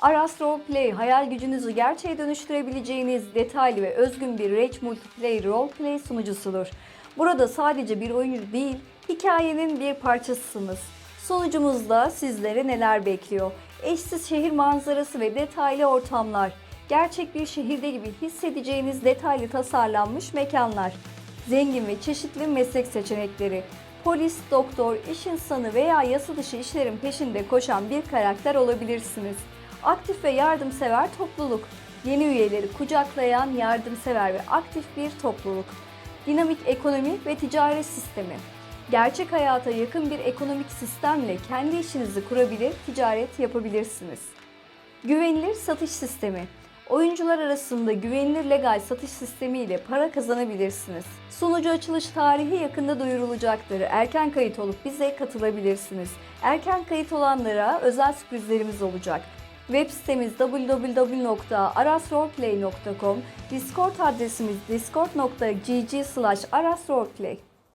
Aras Roleplay, hayal gücünüzü gerçeğe dönüştürebileceğiniz detaylı ve özgün bir Rage Multiplayer Roleplay sunucusudur. Burada sadece bir oyuncu değil, hikayenin bir parçasısınız. Sonucumuzda sizlere neler bekliyor? Eşsiz şehir manzarası ve detaylı ortamlar, gerçek bir şehirde gibi hissedeceğiniz detaylı tasarlanmış mekanlar, zengin ve çeşitli meslek seçenekleri, polis, doktor, iş insanı veya yasa dışı işlerin peşinde koşan bir karakter olabilirsiniz. Aktif ve yardımsever topluluk, yeni üyeleri kucaklayan yardımsever ve aktif bir topluluk. Dinamik ekonomi ve ticaret sistemi. Gerçek hayata yakın bir ekonomik sistemle kendi işinizi kurabilir, ticaret yapabilirsiniz. Güvenilir satış sistemi. Oyuncular arasında güvenilir legal satış sistemi ile para kazanabilirsiniz. Sunucu açılış tarihi yakında duyurulacaktır. Erken kayıt olup bize katılabilirsiniz. Erken kayıt olanlara özel sürprizlerimiz olacak. Web sitemiz www.arasroleplay.com, Discord adresimiz discord.gg arasroleplay.